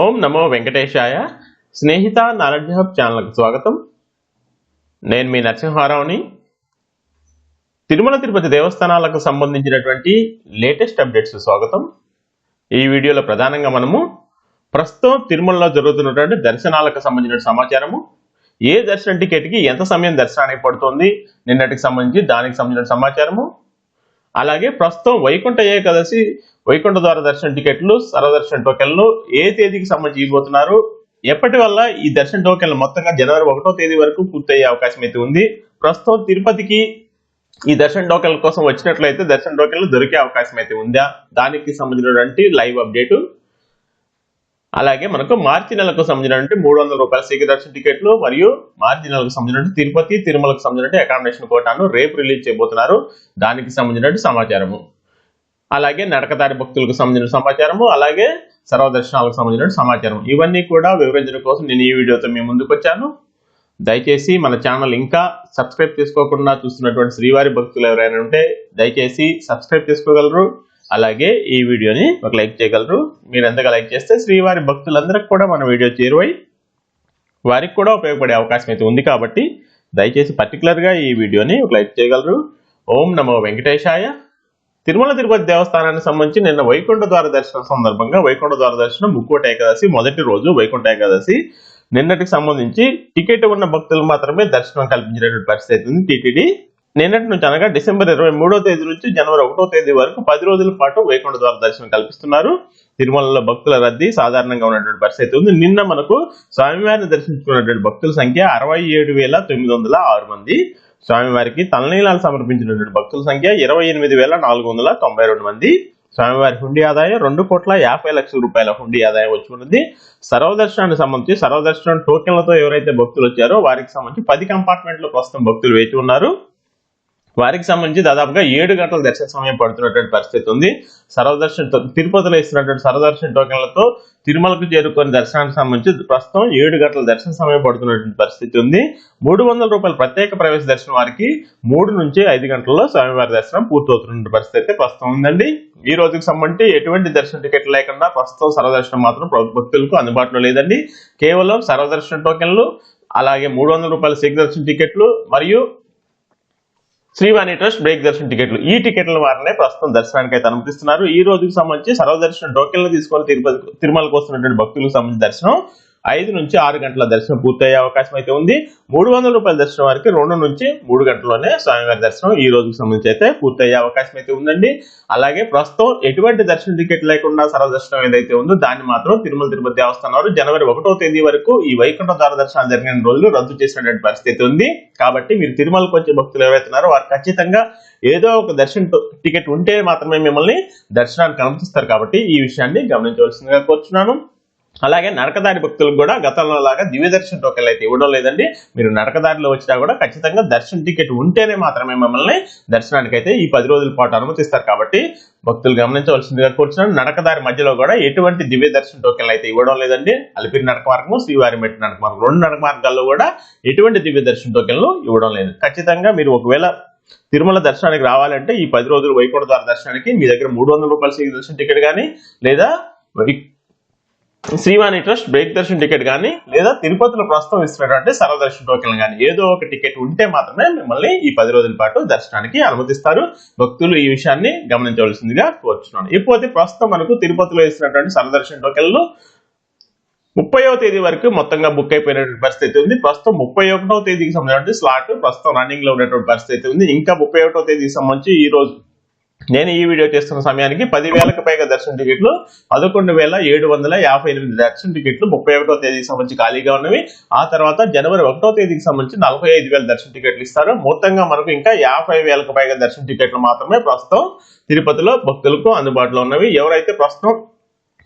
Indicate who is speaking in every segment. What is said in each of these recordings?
Speaker 1: ఓం నమో వెంకటేశాయ. Snehitha knowledge hub ఛానల్కి స్వాగతం. నేను మీ నరసింహారావుని. తిరుమల తిరుపతి దేవస్థానాలకు సంబంధించినటువంటి లేటెస్ట్ అప్డేట్స్ స్వాగతం. ఈ వీడియోలో ప్రధానంగా మనము ప్రస్తుతం తిరుమలలో జరుగుతున్నటువంటి దర్శనాలకు సంబంధించిన సమాచారము. ఏ దర్శనం టికెట్కి ఎంత సమయం దర్శనానికి పడుతుంది నిన్నటికి సంబంధించి దానికి సంబంధించిన సమాచారము. అలాగే ప్రస్తుతం వైకుంఠ ఏకాదశి వైకుంఠ ద్వార దర్శన టికెట్లు సర్వదర్శన టోకెన్లు ఏ తేదీకి సంబంధించి ఇవ్వబోతున్నారు? ఎప్పటి వల్ల ఈ దర్శన టోకెన్లు మొత్తంగా జనవరి ఒకటో తేదీ వరకు పూర్తయ్యే అవకాశం అయితే ఉంది? ప్రస్తుతం తిరుపతికి ఈ దర్శన టోకెన్ల కోసం వచ్చినట్లయితే దర్శన టోకెన్లు దొరికే అవకాశం అయితే ఉందా? దానికి సంబంధించినటువంటి లైవ్ అప్డేట్ అలాగే మనకు మార్చి నెలకు సంబంధించినటువంటి మూడు వందల రూపాయల శీఘ్ర దర్శన టికెట్లు మరియు మార్చి నెలకు సంబంధించినటువంటి తిరుపతి తిరుమలకు సంబంధించిన అకామిడేషన్ కోటాను రేపు రిలీజ్ చేయబోతున్నారు. దానికి సంబంధించినటువంటి సమాచారము. అలాగే నడకదారి భక్తులకు సంబంధించిన సమాచారము అలాగే సర్వదర్శనాలకు సంబంధించిన సమాచారం ఇవన్నీ కూడా వివరించడం కోసం నేను ఈ వీడియోతో మీ ముందుకు వచ్చాను. దయచేసి మన ఛానల్ ఇంకా సబ్స్క్రైబ్ చేసుకోకుండా చూస్తున్నటువంటి శ్రీవారి భక్తులు ఎవరైనా ఉంటే దయచేసి సబ్స్క్రైబ్ చేసుకోగలరు. అలాగే ఈ వీడియోని ఒక లైక్ చేయగలరు. మీరు ఎంతగా లైక్ చేస్తే శ్రీవారి భక్తులందరికి కూడా మన వీడియో చేరువై వారికి కూడా ఉపయోగపడే అవకాశం అయితే ఉంది కాబట్టి దయచేసి పర్టికులర్గా ఈ వీడియోని ఒక లైక్ చేయగలరు. ఓం నమో వెంకటేశాయ. తిరుమల తిరుపతి దేవస్థానానికి సంబంధించి నిన్న వైకుంఠ ద్వార దర్శనం సందర్భంగా వైకుంఠ ద్వార దర్శనం ముక్కోట ఏకాదశి మొదటి రోజు వైకుంఠ ఏకాదశి. నిన్నటికి సంబంధించి టికెట్ ఉన్న భక్తులు మాత్రమే దర్శనం కల్పించినటువంటి పరిస్థితి ఉంది. టీటీడీ నిన్నటి నుంచి అనగా డిసెంబర్ ఇరవై మూడో తేదీ నుంచి జనవరి ఒకటో తేదీ వరకు పది రోజుల పాటు వైకుంఠ ద్వార దర్శనం కల్పిస్తున్నారు. తిరుమలలో భక్తుల రద్దీ సాధారణంగా ఉన్నటువంటి పరిస్థితి ఉంది. నిన్న మనకు స్వామివారిని దర్శించుకున్నటువంటి భక్తుల సంఖ్య అరవై ఏడు వేల తొమ్మిది వందల ఆరు మంది. స్వామివారికి తలనీలాలు సమర్పించినటువంటి భక్తుల సంఖ్య ఇరవై ఎనిమిది వేల నాలుగు వందల తొంభై రెండు మంది. స్వామివారి హుండీ ఆదాయం రెండు కోట్ల యాభై లక్షల రూపాయల హుండీ ఆదాయం వచ్చి ఉన్నది. సర్వదర్శనానికి సంబంధించి సర్వదర్శనం టోకెన్లతో ఎవరైతే భక్తులు వచ్చారో వారికి సంబంధించి పది కంపార్ట్మెంట్లో ప్రస్తుతం భక్తులు వేచి ఉన్నారు. వారికి సంబంధించి దాదాపుగా ఏడు గంటల దర్శన సమయం పడుతున్నటువంటి పరిస్థితి ఉంది. సర్వదర్శన తిరుపతిలో ఇస్తున్నటువంటి సర్వదర్శన టోకెన్లతో తిరుమలకు చేరుకునే దర్శనానికి సంబంధించి ప్రస్తుతం ఏడు గంటల దర్శన సమయం పడుతున్నటువంటి పరిస్థితి ఉంది. మూడు వందల రూపాయల ప్రత్యేక ప్రవేశ దర్శనం వారికి మూడు నుంచి ఐదు గంటల్లో స్వామివారి దర్శనం పూర్తవుతున్న పరిస్థితి అయితే ప్రస్తుతం ఉందండి. ఈ రోజుకి సంబంధించి ఎటువంటి దర్శన టికెట్ లేకుండా ప్రస్తుతం సర్వదర్శనం మాత్రం భక్తులకు అందుబాటులో లేదండి. కేవలం సర్వదర్శన టోకెన్లు అలాగే మూడు వందల రూపాయల శీఘ్ర దర్శన టికెట్లు మరియు శ్రీవాణి ట్రస్ట్ బ్రేక్ దర్శనం టికెట్లు. ఈ టికెట్ల వారినే ప్రస్తుతం దర్శనానికి అయితే అనుమతిస్తున్నారు. ఈ రోజుకి సంబంధించి సర్వదర్శనం టోకెన్లు తీసుకొని తిరుపతి తిరుమలకు వస్తున్నటువంటి భక్తులకు సంబంధించి దర్శనం. ఐదు నుంచి ఆరు గంటల దర్శనం పూర్తయ్యే అవకాశం అయితే ఉంది. మూడు వందల రూపాయల దర్శనం వారికి రెండు నుంచి మూడు గంటల్లోనే స్వామివారి దర్శనం ఈ రోజుకి సంబంధించి అయితే పూర్తయ్యే అవకాశం అయితే ఉందండి. అలాగే ప్రస్తుతం ఎటువంటి దర్శన టికెట్ లేకుండా సర్వదర్శనం ఏదైతే ఉందో దాన్ని మాత్రం తిరుమల తిరుపతి దేవస్థానం వారు జనవరి ఒకటో తేదీ వరకు ఈ వైకుంఠ ద్వార దర్శనాలు జరిగిన రోజులు రద్దు చేసినటువంటి పరిస్థితి ఉంది. కాబట్టి మీరు తిరుమలకు వచ్చే భక్తులు ఎవరైతే ఉన్నారో వారు ఖచ్చితంగా ఏదో ఒక దర్శన టికెట్ ఉంటే మాత్రమే మిమ్మల్ని దర్శనానికి అనుమతిస్తారు. కాబట్టి ఈ విషయాన్ని గమనించవలసిందిగా కోరుచున్నాను. అలాగే నరకదారి భక్తులకు కూడా గతంలో లాగా దివ్య దర్శన టోకెన్లు అయితే ఇవ్వడం లేదండి. మీరు నరకదారిలో వచ్చినా కూడా ఖచ్చితంగా దర్శన టికెట్ ఉంటేనే మాత్రమే మిమ్మల్ని దర్శనానికి అయితే ఈ పది రోజుల పాటు అనుమతిస్తారు కాబట్టి భక్తులు గమనించవలసిందిగా కూర్చున్నాను. నడకదారి మధ్యలో కూడా ఎటువంటి దివ్య దర్శన టోకెన్లు అయితే ఇవ్వడం లేదండి. అలిపిరి నడక మార్గము శ్రీవారి నడక మార్గం రెండు నడక మార్గాల్లో కూడా ఎటువంటి దివ్య దర్శన టోకెన్లు ఇవ్వడం లేదు. ఖచ్చితంగా మీరు ఒకవేళ తిరుమల దర్శనానికి రావాలంటే ఈ పది రోజులు వైకుంఠ దర్శనానికి మీ దగ్గర మూడు వందల రూపాయల దర్శన టికెట్ కానీ లేదా Srivani trust break darshan ticket కానీ లేదా తిరుపతిలో ప్రస్తుతం ఇస్తున్నటువంటి సర్వదర్శన్ టోకెన్ కానీ ఏదో ఒక టికెట్ ఉంటే మాత్రమే మిమ్మల్ని ఈ పది రోజుల పాటు దర్శనానికి అనుమతిస్తారు. భక్తులు ఈ విషయాన్ని గమనించవలసిందిగా కోరుచున్నాను. ఇకపోతే ప్రస్తుతం మనకు తిరుపతిలో ఇస్తున్నటువంటి సర్వదర్శన్ టోకెన్లు ముప్పైవ తేదీ వరకు మొత్తంగా బుక్ అయిపోయినటువంటి పరిస్థితి ఉంది. ప్రస్తుతం ముప్పై ఒకటో తేదీకి సంబంధించిన స్లాట్ ప్రస్తుతం రన్నింగ్లో ఉన్నటువంటి పరిస్థితి ఉంది. ఇంకా ముప్పై ఒకటో తేదీకి సంబంధించి ఈ రోజు నేను ఈ వీడియో చేస్తున్న సమయానికి పదివేలకు పైగా దర్శన టికెట్లు పదకొండు వేల ఏడు వందల యాభై ఎనిమిది దర్శన టికెట్లు ముప్పై ఒకటో తేదీకి సంబంధించి ఖాళీగా ఉన్నవి. ఆ తర్వాత జనవరి ఒకటో తేదీకి సంబంధించి నలభై ఐదు వేల దర్శన టికెట్లు ఇస్తారు. మొత్తంగా మనకు ఇంకా యాభై వేలకు పైగా దర్శన టికెట్లు మాత్రమే ప్రస్తుతం తిరుపతిలో భక్తులకు అందుబాటులో ఉన్నవి. ఎవరైతే ప్రస్తుతం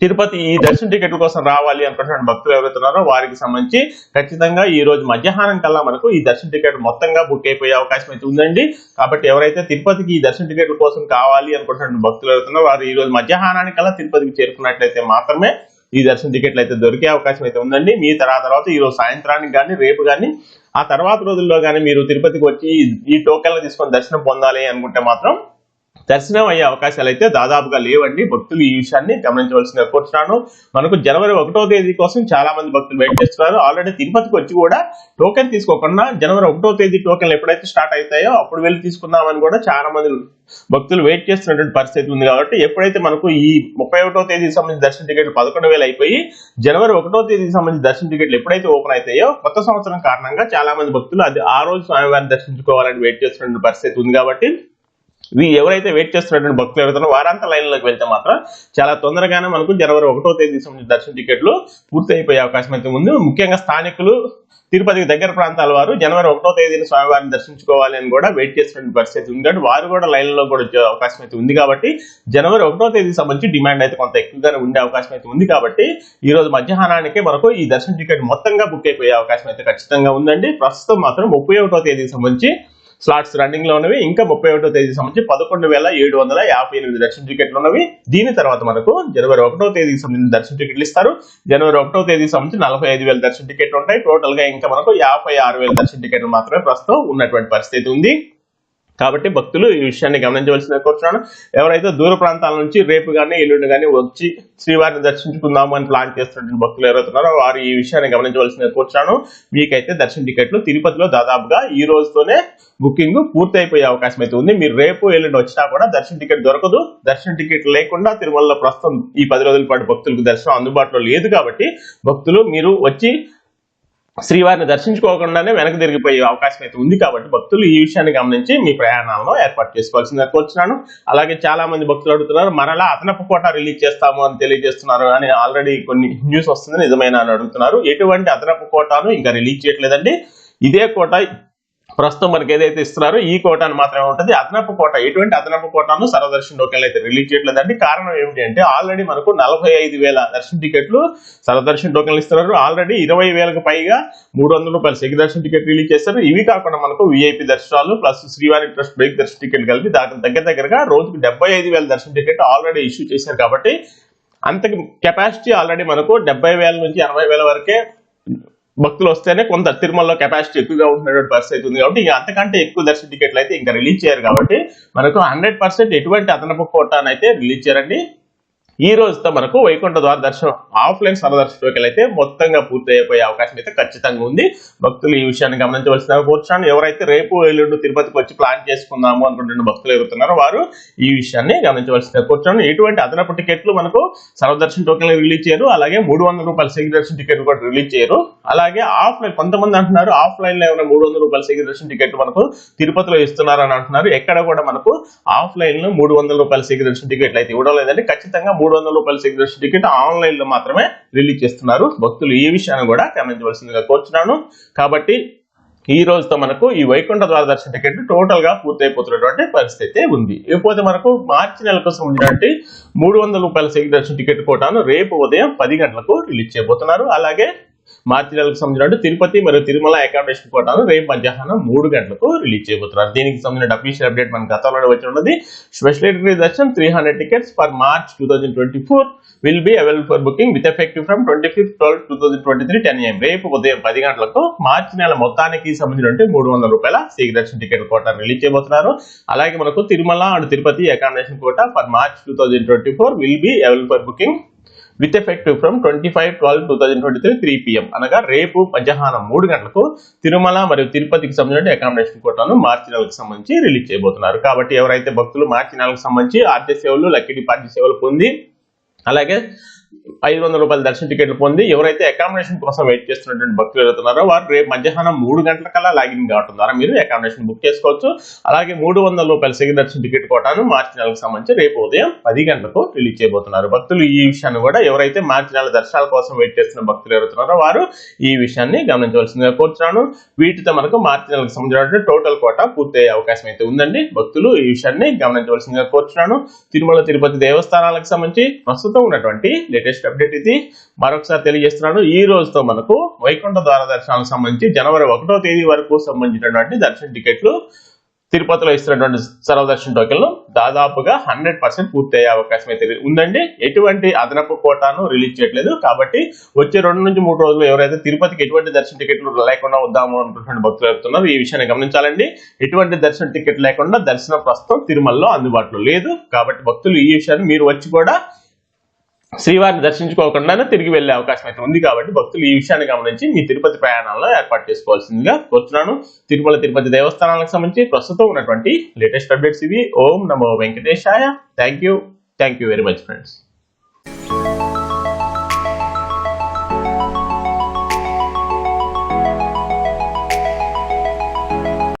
Speaker 1: తిరుపతి ఈ దర్శన టికెట్ల కోసం రావాలి అనుకుంటున్న భక్తులు ఎవరైతున్నారో వారికి సంబంధించి ఖచ్చితంగా ఈ రోజు మధ్యాహ్నం కల్లా మనకు ఈ దర్శన టికెట్ మొత్తంగా బుక్ అయిపోయే అవకాశం అయితే ఉందండి. కాబట్టి ఎవరైతే తిరుపతికి ఈ దర్శన టికెట్ల కోసం కావాలి అనుకుంటున్న భక్తులు ఎవరుతున్నారో వారు ఈ రోజు మధ్యాహ్నానికల్లా తిరుపతికి చేరుకున్నట్లయితే మాత్రమే ఈ దర్శన టికెట్లు అయితే దొరికే అవకాశం అయితే ఉందండి. మీ తర్వాత తర్వాత ఈ రోజు సాయంత్రానికి కానీ రేపు కానీ ఆ తర్వాత రోజుల్లో కానీ మీరు తిరుపతికి వచ్చి ఈ- ఈ టోకెన్లు తీసుకొని దర్శనం పొందాలి అనుకుంటే మాత్రం దర్శనం అయ్యే అవకాశాలు అయితే దాదాపుగా లేవండి. భక్తులు ఈ విషయాన్ని గమనించవలసిందిగా కోరుతున్నాను మనకు జనవరి ఒకటో తేదీ కోసం చాలా మంది భక్తులు వెయిట్ చేస్తున్నారు. ఆల్రెడీ తిరుపతికి వచ్చి కూడా టోకెన్ తీసుకోకుండా జనవరి ఒకటో తేదీ టోకెన్లు ఎప్పుడైతే స్టార్ట్ అవుతాయో అప్పుడు వెళ్ళి తీసుకుందామని కూడా చాలా మంది భక్తులు వెయిట్ చేస్తున్నటువంటి పరిస్థితి ఉంది కాబట్టి ఎప్పుడైతే మనకు ఈ ముప్పై ఒకటో తేదీకి సంబంధించి దర్శన టికెట్లు పదకొండు వేలు అయిపోయి జనవరి ఒకటో తేదీకి సంబంధించి దర్శన టికెట్లు ఎప్పుడైతే ఓపెన్ అవుతాయో కొత్త సంవత్సరం కారణంగా చాలా మంది భక్తులు అది ఆ రోజు స్వామివారిని దర్శించుకోవాలని వెయిట్ చేస్తున్న పరిస్థితి ఉంది కాబట్టి ఎవరైతే వెయిట్ చేస్తున్నటువంటి భక్తులు ఎవరైతే వారాంత లైన్లోకి వెళ్తే మాత్రం చాలా తొందరగానే మనకు జనవరి ఒకటో తేదీ సంబంధించిన దర్శన టికెట్లు పూర్తి అయిపోయే అవకాశం అయితే ఉంది. ముఖ్యంగా స్థానికులు తిరుపతికి దగ్గర ప్రాంతాల వారు జనవరి ఒకటో తేదీన స్వామివారిని దర్శించుకోవాలి అని కూడా వెయిట్ చేసినటువంటి పరిస్థితి ఉంది. కాబట్టి వారు కూడా లైన్లో కూడా వచ్చే అవకాశం అయితే ఉంది కాబట్టి జనవరి ఒకటో తేదీ సంబంధించి డిమాండ్ అయితే కొంత ఎక్కువగానే ఉండే అవకాశం అయితే ఉంది కాబట్టి ఈ రోజు మధ్యాహ్నానికి మనకు ఈ దర్శన టికెట్ మొత్తంగా బుక్ అయిపోయే అవకాశం అయితే ఖచ్చితంగా ఉందండి. ప్రస్తుతం మాత్రం ముప్పై ఒకటో తేదీకి సంబంధించి స్లాట్స్ రన్నింగ్లో ఉన్నవి ఇంకా ముప్పై ఒకటో తేదీ సంబంధించి పదకొండు వేల ఏడు వందల యాభై ఎనిమిది దర్శన టికెట్లు ఉన్నవి. దీని తర్వాత మనకు జనవరి ఒకటో తేదీకి సంబంధించిన దర్శన టికెట్లు ఇస్తారు. జనవరి ఒకటో తేదీకి సంబంధించి నలభై ఐదు వేల దర్శన టికెట్లు ఉంటాయి. టోటల్గా ఇంకా మనకు యాభై ఆరు వేల దర్శన టికెట్లు మాత్రమే ప్రస్తుతం ఉన్నటువంటి పరిస్థితి ఉంది. కాబట్టి భక్తులు ఈ విషయాన్ని గమనించవలసిన కోరుతున్నాను ఎవరైతే దూర ప్రాంతాల నుంచి రేపు కానీ ఎల్లుండి కానీ వచ్చి శ్రీవారిని దర్శించుకుందాము అని ప్లాన్ చేస్తున్న భక్తులు ఎవరైతున్నారో వారు ఈ విషయాన్ని గమనించవలసిన కోరుతున్నాను మీకైతే దర్శన టికెట్లు తిరుపతిలో దాదాపుగా ఈ రోజుతోనే బుకింగ్ పూర్తి అయిపోయే అవకాశం అయితే ఉంది. మీరు రేపు ఎల్లుండి వచ్చినా కూడా దర్శన టికెట్ దొరకదు. దర్శన టికెట్ లేకుండా తిరుమలలో ప్రస్తుతం ఈ పది రోజుల పాటు భక్తులకు దర్శనం అందుబాటులో లేదు కాబట్టి భక్తులు మీరు వచ్చి శ్రీవారిని దర్శించుకోకుండానే వెనక్కి తిరిగిపోయే అవకాశం అయితే ఉంది కాబట్టి భక్తులు ఈ విషయాన్ని గమనించి మీ ప్రయాణాలను ఏర్పాటు చేసుకోవాల్సింది కోరుచున్నాను. అలాగే చాలా మంది భక్తులు అడుగుతున్నారు మరలా అదనపు కోట రిలీజ్ చేస్తాము అని తెలియజేస్తున్నారు అని ఆల్రెడీ కొన్ని న్యూస్ వస్తుంది నిజమైన అని అడుగుతున్నారు. ఎటువంటి అదనపు కోటాను ఇంకా రిలీజ్ చేయట్లేదండి. ఇదే కోట ప్రస్తుతం మనకి ఏదైతే ఇస్తున్నారో ఈ కోటాను మాత్రమే ఉంటుంది. అదనపు కోట ఎటువంటి అదనపు కోటాను సరదర్శన్ టోకెన్లు అయితే రిలీజ్ చేయట్లేదండి. కారణం ఏమిటి అంటే ఆల్రెడీ మనకు నలభై ఐదు వేల దర్శన టికెట్లు సరదర్శన్ టోకెన్లు ఇస్తున్నారు. ఆల్రెడీ ఇరవై వేలకు పైగా మూడు వందల రూపాయలు సెగి దర్శన టికెట్ రిలీజ్ చేస్తారు ఇవి కాకుండా మనకు విఐపి దర్శనాలు ప్లస్ శ్రీవారి ట్రస్ట్ బ్రేక్ దర్శన టికెట్ కలిపి దాని దగ్గర దగ్గరగా రోజుకి డెబ్బై ఐదు వేల దర్శన టికెట్ ఆల్రెడీ ఇష్యూ చేశారు కాబట్టి అంతకి కెపాసిటీ ఆల్రెడీ మనకు డెబ్బై వేల నుంచి ఎనభై వేల వరకే భక్తులు వస్తేనే కొంత తిరుమలలో కెపాసిటీ ఎక్కువగా ఉంటున్నటువంటి పరిస్థితి ఉంది కాబట్టి ఇంకా అంతకంటే ఎక్కువ దర్శన టికెట్లు అయితే ఇంకా రిలీజ్ చేయరు కాబట్టి మనకు హండ్రెడ్ పర్సెంట్ ఎటువంటి అదనపు కోటాను అయితే రిలీజ్ చేయరండి. ఈ రోజుతో మనకు వైకుంఠ ద్వార దర్శనం ఆఫ్లైన్ సరదర్శన అయితే మొత్తంగా పూర్తి అయిపోయే అవకాశం అయితే ఖచ్చితంగా ఉంది. భక్తులు ఈ విషయాన్ని గమనించవలసిన కూర్చున్నాను ఎవరైతే రేపు ఎల్లుండి తిరుపతికి వచ్చి ప్లాన్ చేసుకుందాము అనుకుంటున్న భక్తులు ఎదుగుతున్నారో వారు ఈ విషయాన్ని గమనించవలసిన కూర్చున్నాను ఎటువంటి అదనపు టికెట్లు మనకు సర్వదర్శన టోకెన్లు రిలీజ్ చేయరు. అలాగే మూడు వందల రూపాయల సెగి దర్శన టికెట్ కూడా రిలీజ్ చేయరు. అలాగే ఆఫ్లైన్ కొంతమంది అంటున్నారు ఆఫ్లైన్లో ఏమైనా మూడు వందల రూపాయల సెగి దర్శన టికెట్ మనకు తిరుపతిలో ఇస్తున్నారని అంటున్నారు. ఎక్కడ కూడా మనకు ఆఫ్లైన్లో మూడు వందల రూపాయల సెగి దర్శన టికెట్లు అయితే ఇవ్వడం లేదండి. ఖచ్చితంగా మూడు వందల రూపాయల సెగి టికెట్ ఆన్లైన్లో మాత్రమే రిలీజ్ చేస్తున్నారు. భక్తులు ఈ విషయాన్ని కూడా గమనించవలసిందిగా కోరుచున్నాను. కాబట్టి ఈ రోజుతో మనకు ఈ వైకుంఠ ద్వార దర్శన టికెట్ టోటల్గా పూర్తయిపోతున్నటువంటి పరిస్థితి ఉంది. ఇకపోతే మనకు మార్చి నెల కోసం ఉన్నటువంటి మూడు వందల రూపాయల సెగి దర్శన టికెట్ కోటాను రేపు ఉదయం పది గంటలకు రిలీజ్ చేయబోతున్నారు. అలాగే మార్చి నెలకు సంబంధించినట్టు తిరుపతి మరియు తిరుమల అకామిడేషన్ కోటాను రేపు మధ్యాహ్నం మూడు గంటలకు రిలీజ్ చేయబోతున్నారు. దీనికి సంబంధించిన అఫీషియల్ అప్డేట్ మన గతంలోనే వచ్చి ఉన్నది. స్పెషల్ దర్శనం three hundred tickets for March two thousand twenty four will be available for booking with effective from twenty fifth twelve two thousand twenty three ten AM రేపు ఉదయం పది గంటలకు మార్చి నెల మొత్తానికి సంబంధించిన మూడు వందల రూపాయల సీక్ టికెట్ కోట రిలీజ్ చేయబోతున్నారు. అలాగే మనకు Tirumala and Tirupati accommodation quota for March two thousand twenty four will be available for booking with effective from twenty five twelve two thousand twenty three three PM అనగా రేపు మధ్యాహ్నం మూడు గంటలకు తిరుమల మరియు తిరుపతికి సంబంధించిన అకామిడేషన్ కోటాను మార్చి నెలకు సంబంధించి రిలీజ్ చేయబోతున్నారు. కాబట్టి ఎవరైతే భక్తులు మార్చి నెలకు సంబంధించి ఆర్టీ సేవలు లక్కీ డిపార్టీ సేవలు పొంది అలాగే ఐదు వందల రూపాయల దర్శన టికెట్లు పొంది ఎవరైతే అకామిడేషన్ కోసం వెయిట్ చేస్తున్నటువంటి భక్తులు ఎవరుతున్నారో వారు రేపు మధ్యాహ్నం మూడు గంటలకల్లా లాగిన్ కావడం ద్వారా మీరు అకామిడేషన్ బుక్ చేసుకోవచ్చు. అలాగే మూడు వందల రూపాయల సెకండ్ దర్శన టికెట్ కోటాను మార్చి నెలకు సంబంధించి రేపు ఉదయం పది గంటలకు రిలీజ్ చేయబోతున్నారు. భక్తులు ఈ విషయాన్ని కూడా ఎవరైతే మార్చి నెల దర్శనాల కోసం వెయిట్ చేస్తున్న భక్తులు ఎవరుతున్నారో వారు ఈ విషయాన్ని గమనించవలసిందిగా కోరుతున్నాను వీటితో మనకు మార్చి నెలకు సంబంధించిన టోటల్ కోట పూర్తయ్యే అవకాశం అయితే ఉందండి. భక్తులు ఈ విషయాన్ని గమనించవలసిందిగా కోరుతున్నాను తిరుమల తిరుపతి దేవస్థానాలకు సంబంధించి ప్రస్తుతం ఉన్నటువంటి లేటెస్ట్ అప్డేట్ ఇది. మరొకసారి తెలియజేస్తున్నాను ఈ రోజుతో మనకు వైకుంఠ ద్వార దర్శనాలకు సంబంధించి జనవరి ఒకటో తేదీ వరకు సంబంధించినటువంటి దర్శన టికెట్లు తిరుపతిలో ఇస్తున్నటువంటి సర్వదర్శన టోకెన్లు దాదాపుగా హండ్రెడ్ పర్సెంట్ పూర్తి అయ్యే అవకాశం అయితే ఉందండి. ఎటువంటి అదనపు కోటాను రిలీజ్ చేయట్లేదు. కాబట్టి వచ్చే రెండు నుంచి మూడు రోజులు ఎవరైతే తిరుపతికి ఎటువంటి దర్శన టికెట్లు లేకుండా వద్దాము అనుకుంటున్న భక్తులు చెప్తున్నారు ఈ విషయాన్ని గమనించాలండి. ఎటువంటి దర్శన టికెట్ లేకుండా దర్శనం ప్రస్తుతం తిరుమలలో అందుబాటులో లేదు. కాబట్టి భక్తులు ఈ విషయాన్ని మీరు వచ్చి కూడా శ్రీవారిని దర్శించుకోకుండానే తిరిగి వెళ్ళే అవకాశం అయితే ఉంది కాబట్టి భక్తులు ఈ విషయాన్ని గమనించి మీ తిరుపతి ప్రయాణాలను ఏర్పాటు చేసుకోవాల్సిందిగా కోరుతున్నాను తిరుమల తిరుపతి దేవస్థానాలకు సంబంధించి ప్రస్తుతం ఉన్నటువంటి లేటెస్ట్ అప్డేట్స్ ఇవి. ఓం నమో వెంకటేశాయ. Thank you thank you very much friends